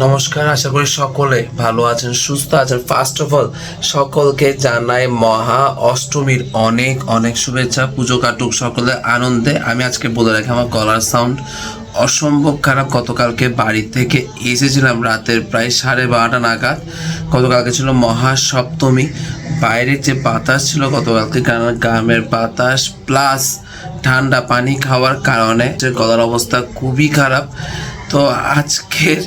নমস্কার, আশা করি সকলে ভালো আছেন, সুস্থ আছেন। ফার্স্ট অফ অল সকলকে জানাই মহা অষ্টমীর অনেক অনেক শুভেচ্ছা, পুজো কাটুক সকলে আনন্দে। আমি আজকে বলে রাখি, আমার গলার সাউন্ড অসম্ভব খারাপ। গতকালকে বাড়ি থেকে এসেছিলাম রাতের প্রায় সাড়ে বারোটা নাগাদ। গতকালকে ছিল মহা সপ্তমী। বাইরের যে বাতাস ছিল, গতকালকে গ্রামের বাতাস প্লাস ঠান্ডা পানি খাওয়ার কারণে যে গলার অবস্থা খুবই খারাপ। তো আজকের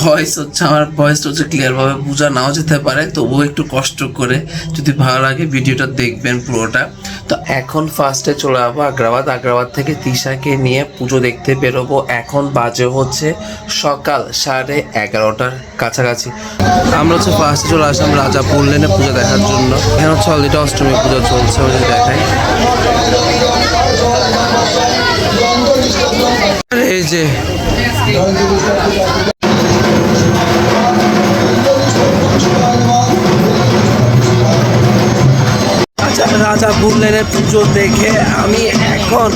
ভয়েস হচ্ছে, আমার ভয়েসটা হচ্ছে ক্লিয়ারভাবে বোঝা নাও যেতে পারে, তবুও একটু কষ্ট করে যদি ভালো লাগে ভিডিওটা দেখবেন পুরোটা। তো এখন ফার্স্টে চলে যাব আগ্রাবাদ। আগ্রাবাদ থেকে তিশাকে নিয়ে পুজো দেখতে বেরোবো। এখন বাজে হচ্ছে সকাল সাড়ে এগারোটার কাছাকাছি। আমরা হচ্ছে ফার্স্টে চলে আসলাম রাজাপুর লেনে পুজো দেখার জন্য। এখানে হচ্ছে অলরেডি অষ্টমী পুজো চলছে, ওই দেখাই। এই যে রাজা বুল্লেনের পুজো দেখে আমি এখন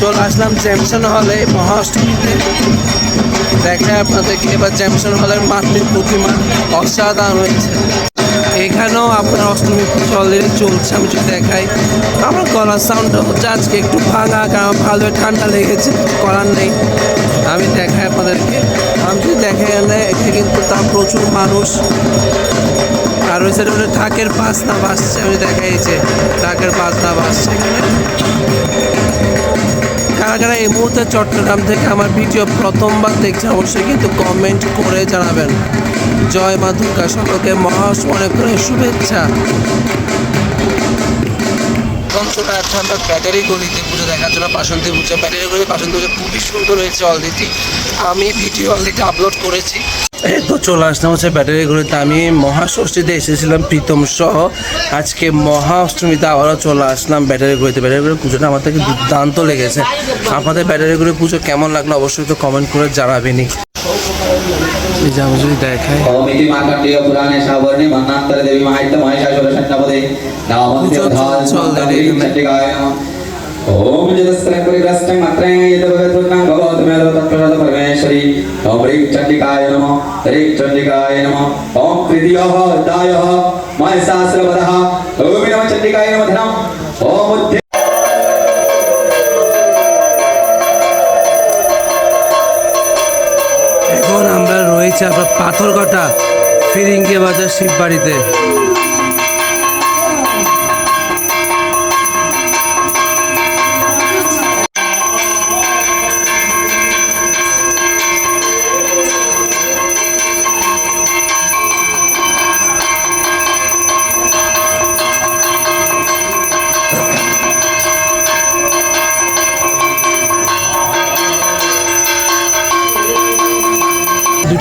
চলে আসলাম জ্যামসন হলে মহাষ্টমীতে দেখে আপনাদেরকে, এবার জ্যামসন হলের মাতৃ প্রতিমা অসাধারণ হয়েছে। এখানেও আপনার অষ্টমী পুজো অলরেডি চলছে, আমি যদি দেখাই। আমার গলার সাউন্ডটা হচ্ছে আজকে একটু ভাঙা, কারণ ভালো ঠান্ডা লেগেছে, করার নেই। আমি দেখাই আপনাদেরকে। আমি যদি দেখা গেলে এখানে কিন্তু তার প্রচুর মানুষ। আর ওই সাইডে ওটা ঢাকের বাজনা বাজছে, আমি দেখাই যে ঢাকের বাজনা বাজছে এখানে। কারা কারা এই মুহূর্তে চট্টগ্রাম থেকে আমার ভিডিও প্রথমবার দেখছে, অবশ্যই কিন্তু কমেন্ট করে জানাবেন। জয় মা দুর্গা, সকলকে মহাস মনে করে শুভেচ্ছা। চলে আসছে আমরা ব্যাটারি গলিতে পুজো দেখার জন্য বাসন্তী পুজো। ব্যাটারি গলি বাসন্তী পুজো খুবই সুন্দর হয়েছে অলরেডি আমি ভিডিও অলরেডি আপলোড করেছি। এই তো চলে আসলাম হচ্ছে ব্যাটারিগুলিতে আমি মহাষষ্ঠীতে এসেছিলাম প্রীতম সহ। আজকে মহাষ্টমীতে আবারও চলে আসলাম ব্যাটারিগুলিতে ঘুরে পুজোটা আমার থেকে দুর্দান্ত লেগেছে। আমাদের ব্যাটারিগুলির পুজো কেমন লাগল অবশ্যই তো কমেন্ট করে জানাবেনি। দেখায় দেখাই। মাত্রায় माहित्य महिषासुर सन्नपदे नामन्ते पूजो धान चल मन्त्री रही है। चण्डिकाय नमः ओम जलस्त्रं परिग्रस्तं मत्रे यद भगवद्गुणां भगवतमेव तत्प्रसाद परमेश्वरी ओम ह्रीं चण्डिकाय नमः ह्रीं चण्डिकाय नमः ओम तृतीयः अध्यायः महिषासुरवधः ओम नमः चण्डिकाय नमः धनम् ओम उद्य এখন আমরা রয়েছে আপনার পাথরঘাটা ফিরিঙ্গি বাজার শিববাড়িতে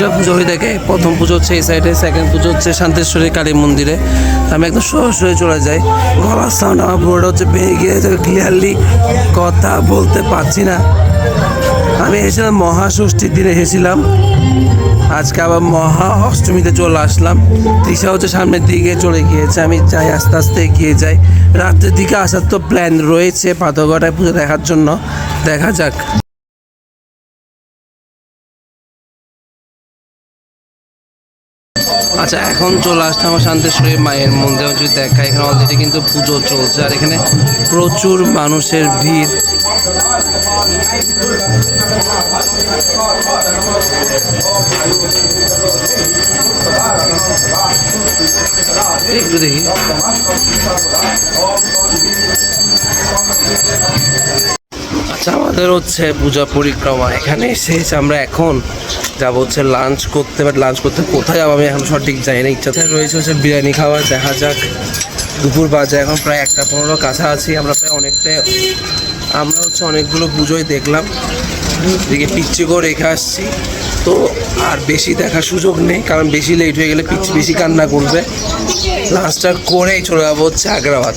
দুটা পুজো হয়ে থাকে। প্রথম পুজো হচ্ছে এই সাইডে সেকেন্ড পুজো হচ্ছে শান্তেশ্বরী কালী মন্দিরে। আমি একদম সরাসরি চলে যাই। গলার সাউন্ড আমার পুরোটা হচ্ছে ভেঙে গিয়েছে ক্লিয়ারলি কথা বলতে পারছি না। আমি এসেছিলাম মহাষষ্ঠীর দিনে, এসেছিলাম। আজকে আবার মহা অষ্টমীতে চলে আসলাম। তৃষা হচ্ছে সামনের দিকে চলে গিয়েছে, আমি যাই, আস্তে আস্তে এগিয়ে যাই। রাত্রের দিকে আসার তো প্ল্যান রয়েছে পাথরঘাটায় পুজো দেখার জন্য। দেখা যাক। আচ্ছা এখন চলে আসতে আমার শান্তেশ্বরী মায়ের মন্দিরে। যদি দেখা এখানে অলরেডি কিন্তু পুজো চলছে। আর এখানে প্রচুর মানুষের ভিড়। একটু দেখি। আচ্ছা আমাদের হচ্ছে পূজা পরিক্রমা এখানে এসেছি আমরা এখন যাব হচ্ছে লাঞ্চ করতে বাট লাঞ্চ করতে কোথায় যাব আমি এখন সঠিক জানি না। ইচ্ছাতে রয়েছে হচ্ছে বিরিয়ানি খাওয়ার, দেখা যাক। দুপুর বাজে, এখন প্রায় একটা পনেরো কাছাকাছি, আমরা প্রায় অনেকটাই আমরা হচ্ছে অনেকগুলো পুজোই দেখলাম। এদিকে পিচ্ছি করে রেখে আসছি। তো আর বেশি দেখার সুযোগ নেই, কারণ বেশি লেট হয়ে গেলে পিচ্ছি বেশি কান্না করবে। লাঞ্চটা করেই চলে যাব হচ্ছে আগ্রাবাদ